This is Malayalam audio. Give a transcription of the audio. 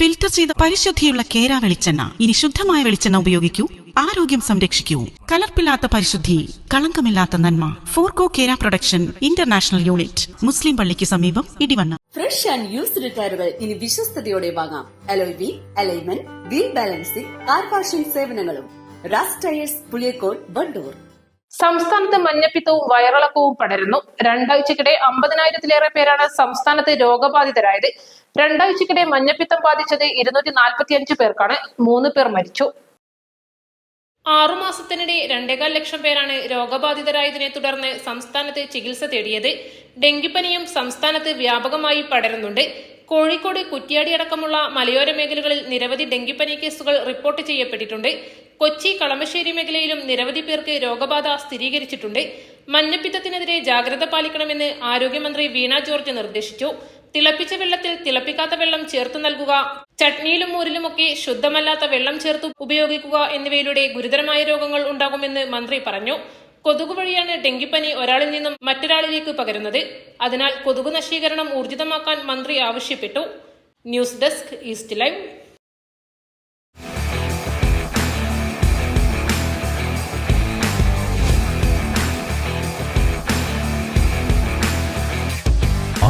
ഫിൽറ്റർ ചെയ്ത പരിശുദ്ധിയുള്ള കേര വെളിച്ചെണ്ണ. ഇനി ശുദ്ധമായ വെളിച്ചെണ്ണ ഉപയോഗിക്കൂ. ആരോഗ്യം സംരക്ഷിക്കൂ. കലർപ്പില്ലാത്ത പരിശുദ്ധി കളങ്കമില്ലാത്ത നന്മ. Forco Kera production international unit മുസ്ലിം പള്ളിക്ക് സമീപം ഇടിവണ്ണ. ഫ്രഷ് ആൻഡ് യൂസ്ഡ് ടയറുകൾ ഇനി വിശ്വസ്തയോടെ വാങ്ങാം. Alloy wheel alignment wheel balancing car washing സേവനങ്ങളും. റാസ് ടയേഴ്സ് പുളിയക്കോട് വണ്ടൂർ സംസ്ഥാനത്ത് മഞ്ഞപ്പിത്തവും വയറിളക്കവും പടരുന്നു. രണ്ടാഴ്ചക്കിടെ അമ്പതിനായിരത്തിലേറെ പേരാണ് സംസ്ഥാനത്ത് രോഗബാധിതരായത്. രണ്ടാഴ്ചക്കിടെ മഞ്ഞപ്പിത്തം ബാധിച്ചത് ഇരുന്നൂറ്റി നാൽപ്പത്തി അഞ്ച് പേർക്കാണ്. മൂന്ന് പേർ മരിച്ചു. ആറുമാസത്തിനിടെ രണ്ടേകാൽ ലക്ഷം പേരാണ് രോഗബാധിതരായതിനെ തുടർന്ന് സംസ്ഥാനത്ത് ചികിത്സ തേടിയത്. ഡെങ്കിപ്പനിയും സംസ്ഥാനത്ത് വ്യാപകമായി പടരുന്നുണ്ട്. കോഴിക്കോട് കുറ്റ്യാടി അടക്കമുള്ള മലയോര മേഖലകളിൽ നിരവധി ഡെങ്കിപ്പനി കേസുകൾ റിപ്പോർട്ട് ചെയ്യപ്പെട്ടിട്ടുണ്ട്. കൊച്ചി കളമശ്ശേരി മേഖലയിലും നിരവധി പേർക്ക് രോഗബാധ സ്ഥിരീകരിച്ചിട്ടുണ്ട്. മഞ്ഞപ്പിത്തത്തിനെതിരെ ജാഗ്രത പാലിക്കണമെന്ന് ആരോഗ്യമന്ത്രി വീണ ജോർജ് നിർദ്ദേശിച്ചു. തിളപ്പിച്ച വെള്ളത്തിൽ തിളപ്പിക്കാത്ത വെള്ളം ചേർത്ത് നൽകുക ചട്നിയിലും മോരിലുമൊക്കെ ശുദ്ധമല്ലാത്ത വെള്ളം ചേർത്ത് ഉപയോഗിക്കുക എന്നിവയിലൂടെ ഗുരുതരമായ രോഗങ്ങൾ ഉണ്ടാകുമെന്ന് മന്ത്രി പറഞ്ഞു. കൊതുക് വഴിയാണ് ഡെങ്കിപ്പനി ഒരാളിൽ നിന്നും മറ്റൊരാളിലേക്ക് പകരുന്നത്. അതിനാൽ കൊതുക് നശീകരണം ഊർജിതമാക്കാൻ മന്ത്രി ആവശ്യപ്പെട്ടു. News desk east live.